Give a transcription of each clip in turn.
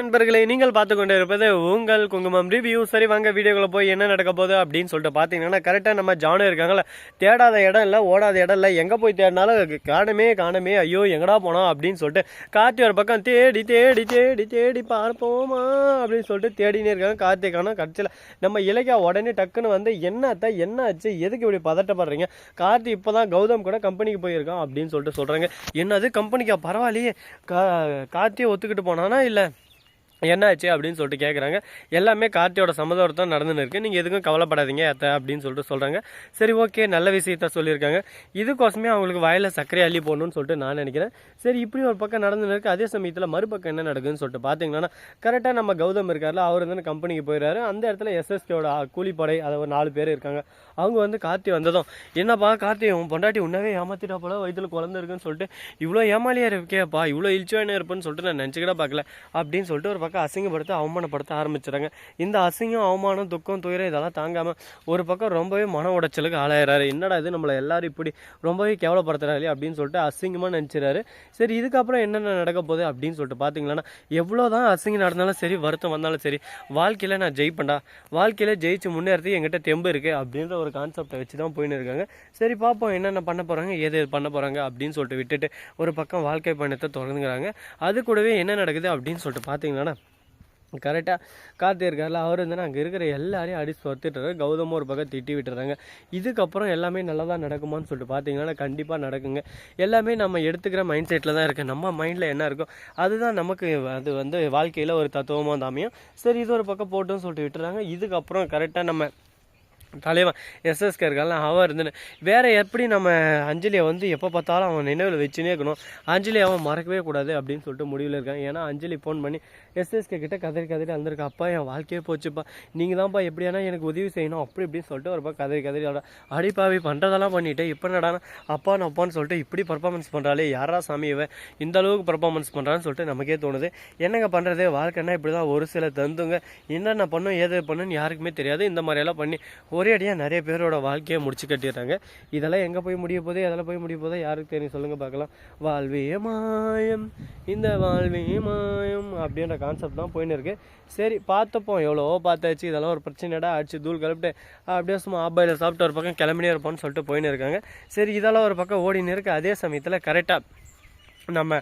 நண்பர்களே நீங்கள் பார்த்து கொண்டு இருப்பது உங்கள் குங்குமம் ரிவ்யூ சரி வாங்க வீடியோக்குள்ள போய் என்ன நடக்க போகுது அப்படின்னு சொல்லிட்டு பார்த்தீங்கன்னா கரெக்டாக நம்ம ஜானு இருக்காங்களா தேடாத இடம் இல்லை ஓடாத இடம் இல்லை எங்கே போய் தேடினாலும் காணமே காணமே ஐயோ எங்கடா போனோம் அப்படின்னு சொல்லிட்டு கார்த்தி ஒரு பக்கம் தேடி தேடி தேடி தேடி பார்ப்போமா அப்படின்னு சொல்லிட்டு தேடினே இருக்காங்க. கார்த்தி காணும் கடைசியில் நம்ம இலக்கியா உடனே டக்குன்னு வந்து என்னத்த என்ன ஆச்சு எதுக்கு இப்படி பதட்டப்படுறீங்க? கார்த்தி இப்போ தான் கௌதம் கூட கம்பெனிக்கு போயிருக்கான் அப்படின்னு சொல்லிட்டு சொல்கிறாங்க என்னது கம்பெனிக்கா பரவாயில்லையே. கா கார்த்தியை ஒத்துக்கிட்டு போனானா இல்லை? என்னாச்சு அப்படின்னு சொல்லிட்டு கேட்குறாங்க எல்லாமே கார்த்தியோட சம்மதம் நடந்துன்னு இருக்குது நீங்கள் எதுக்கும் கவலைப்படாதீங்க அத்தை அப்படின்னு சொல்லிட்டு சொல்கிறாங்க சரி ஓகே நல்ல விஷயத்த சொல்லியிருக்காங்க. இதுக்கோசமே அவங்களுக்கு வயலில் சர்க்கரை அள்ளி போடணும்னு சொல்லிட்டு நான் நினைக்கிறேன். சரி இப்படி ஒரு பக்கம் நடந்துன்னு இருக்குது அதே சமயத்தில் மறுபக்கம் என்ன நடக்குதுன்னு சொல்லிட்டு பார்த்தீங்கன்னா கரெக்டாக நம்ம கௌதம் இருக்கார்ல அவர் வந்து கம்பெனிக்கு போயிடுறாரு அந்த இடத்துல எஸ்எஸ்கேவோட கூலிப்படை அதை ஒரு நாலு பேர் இருக்காங்க. அவங்க வந்து கார்த்தி வந்ததும் என்னப்பா கார்த்தி உன் பொண்டாட்டி உன்னவே ஏமாத்திட்டா போல வயிற்றுல குழந்தை இருக்குன்னு சொல்லிட்டு இவ்வளோ ஏமாலியாக இருக்கேப்பா இவ்வளோ இழிச்சுவானே இருப்பேன்னு சொல்லிட்டு நான் நினச்சிக்கிட பார்க்கல அப்படின்னு சொல்லிட்டு ஒரு பக்கம் அசிங்கப்படுத்த அவமானப்படுத்த ஆரம்பிச்சிடுறாங்க. இந்த அசிங்கம் அவமானம் துக்கம் துயரம் இதெல்லாம் தாங்காமல் ஒரு பக்கம் ரொம்பவே மன உடைச்சலுக்கு ஆளாயிறாரு. என்னடா இது? நம்மளை எல்லாரும் இப்படி ரொம்பவே கேவலப்படுத்துறாரு அப்படின்னு சொல்லிட்டு அசிங்கமாக நினச்சிறாரு. சரி இதுக்கப்புறம் என்னென்ன நடக்க போகுது அப்படின்னு சொல்லிட்டு பார்த்தீங்கன்னா எவ்வளோ தான் அசிங்கம் நடந்தாலும் சரி வருத்தம் வந்தாலும் சரி வாழ்க்கையில் நான் ஜெயிப்பேன்டா. வாழ்க்கையில் ஜெயிச்சு முன்னேறதுக்கு எங்கிட்ட தெம்பு இருக்குது அப்படின்ற ஒரு கான்செப்டை வச்சு தான் போயின்னு இருக்காங்க. சரி பார்ப்போம் என்னென்ன பண்ண போகிறாங்க ஏது எது பண்ண போகிறாங்க அப்படின்னு சொல்லிட்டு விட்டுட்டு ஒரு பக்கம் வாழ்க்கை பயணத்தை தொடங்குறாங்க. அது கூடவே என்ன நடக்குது அப்படின்னு சொல்லிட்டு பார்த்தீங்கன்னா கரெக்டாக கார்த்தி இருக்கார்ல அவர் வந்து அங்கே இருக்கிற எல்லாரையும் அடிச்சு துரத்திட்டுறாரு கௌதமும் ஒரு பக்கம் திட்டி விட்டுறாங்க. இதுக்கப்புறம் எல்லாமே நல்லதாக நடக்குமான்னு சொல்லிட்டு பார்த்தீங்கன்னா கண்டிப்பாக நடக்குங்க. எல்லாமே நம்ம எடுத்துக்கிற மைண்ட் செட்டில் தான் இருக்குது நம்ம மைண்டில் என்ன இருக்கோ அதுதான் நமக்கு அது வந்து வாழ்க்கையில் ஒரு தத்துவமாக தாமையும் சரி இது ஒரு பக்கம் போட்டுன்னு சொல்லிட்டு விட்டுறாங்க. இதுக்கப்புறம் கரெக்டாக நம்ம தலைவன் எஸ்எஸ்கே இருக்கான்ல அவன் இருந்துன்னு. வேறு எப்படி நம்ம அஞ்சலியை வந்து எப்போ பார்த்தாலும் அவன் நினைவில் வச்சுனே இருக்கணும். அஞ்சலி அவன் மறக்கவே கூடாது அப்படின்னு சொல்லிட்டு முடிவில் இருக்கான். ஏன்னா அஞ்சலி ஃபோன் பண்ணி எஸ்எஸ்கே கிட்ட கதறி கதறி வந்திருக்கா. அப்பா என் வாழ்க்கையே போச்சுப்பா. நீங்கள் தான்ப்பா எப்படியானா எனக்கு உதவி செய்யணும். அப்படி இப்படின்னு சொல்லிட்டு ஒருப்பா கதறி கதறி ஆட அடிப்பாவி பண்ணுறதெல்லாம் பண்ணிவிட்டு இப்போ நடானா அப்பான்னு அப்பான்னு சொல்லிட்டு இப்படி பர்ஃபார்மன்ஸ் பண்ணுறாளே யாரா சாமி இவன் இந்த அளவுக்கு பர்ஃபார்மன்ஸ் பண்ணுறான்னு சொல்லிட்டு நமக்கே தோணுது. என்னங்க பண்ணுறது வாழ்க்கைன்னா இப்படி தான் ஒரு சில தந்துங்க. என்னென்ன பண்ணும் ஏது பண்ணுன்னு யாருக்குமே தெரியாது. இந்த மாதிரியெல்லாம் பண்ணி ஒரே அடியாக நிறைய பேரோட வாழ்க்கையை முடிச்சு கட்டிடுறாங்க. இதெல்லாம் எங்கே போய் முடிய போதே அதெல்லாம் போய் முடிய போதே யாருக்கு தெரியும்? சொல்லுங்கள் பார்க்கலாம். வாழ்வே மாயம். இந்த வாழ்வே மாயம் அப்படின்ற கான்செப்ட் தான் போயின்னு இருக்கு. சரி பார்த்தப்போம் எவ்வளோ பார்த்தாச்சு. இதெல்லாம் ஒரு பிரச்சனைடா அடிச்சு தூள் கிளப்பிட்டு அப்படியே சும்மா ஆப்பாயில் சாப்பிட்டு ஒரு பக்கம் கிளம்பினே இருப்போம்னு சொல்லிட்டு போயின்னு இருக்காங்க. சரி இதெல்லாம் ஒரு பக்கம் ஓடின்னு இருக்கு. அதே சமயத்தில் கரெக்டாக நம்ம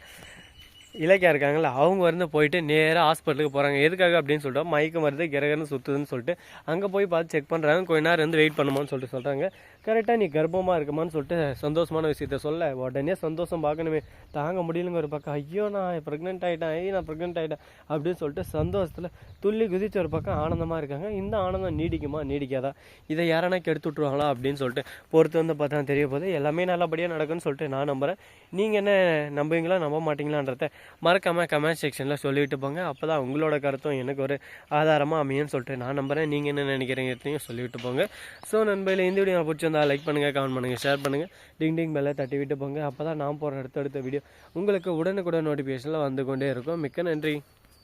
இலக்கியா இருக்காங்களா அவங்க வந்து போயிட்டு நேராக ஹாஸ்பிட்டலுக்கு போகிறாங்க எதுக்காக அப்படின்னு சொல்லிட்டு மயக்கம் வருது கிரகன்னு சுற்றுதுன்னு சொல்லிட்டு அங்கே போய் பார்த்து செக் பண்ணுறாங்க கொஞ்ச நேரம் வந்து வெயிட் பண்ணுமான்னு சொல்லிட்டு சொல்கிறாங்க கரெக்டாக நீ கர்ப்பமாக இருக்குமான்னு சொல்லிட்டு சந்தோஷமான விஷயத்த சொல்ல. உடனே சந்தோஷம் பார்க்கணுமே. தாங்க முடியலங்க ஒரு பக்கம் ஐயோ நான் ப்ரெக்னென்ட் ஆகிட்டேன் ஐயோ நான் ப்ரெக்னென்ட் ஆகிட்டேன் அப்படின்னு சொல்லிட்டு சந்தோஷத்தில் துள்ளி குதிச்ச ஒரு பக்கம் ஆனந்தமாக இருக்காங்க. இந்த ஆனந்தம் நீடிக்குமா? நீடிக்காதா? இதை யாரானா கெடுத்து விட்ருவாங்களா அப்படின்னு சொல்லிட்டு பொறுத்து வந்து பார்த்தா தெரிய போகுது. எல்லாமே நல்லபடியாக நடக்கும்னு சொல்லிட்டு நான் நம்புகிறேன் நீங்கள் என்ன நம்புவீங்களா? நம்ப மாட்டீங்களான்றத மறக்காமல் கமெண்ட் செக்ஷனில் சொல்லிவிட்டு போங்க. அப்போ தான் உங்களோட கருத்தும் எனக்கு ஒரு ஆதாரமாக அமையன்னு சொல்லிட்டு நான் நம்புகிறேன் நீங்கள் என்ன நினைக்கிறீங்கிறதையும் சொல்லிவிட்டு போங்க. ஸோ நண்பையில் இந்த வீடியோ பிடிச்சிருந்தா லைக் பண்ணுங்கள் கமெண்ட் பண்ணுங்கள் ஷேர் பண்ணுங்கள் டிங் டிங் பெல்லை தட்டி விட்டு போங்க. அப்போ தான் நான் போகிற அடுத்தடுத்த வீடியோ உங்களுக்கு உடனுக்குடன் நோட்டிஃபிகேஷனில் வந்து கொண்டே இருக்கும். மிக்க நன்றி.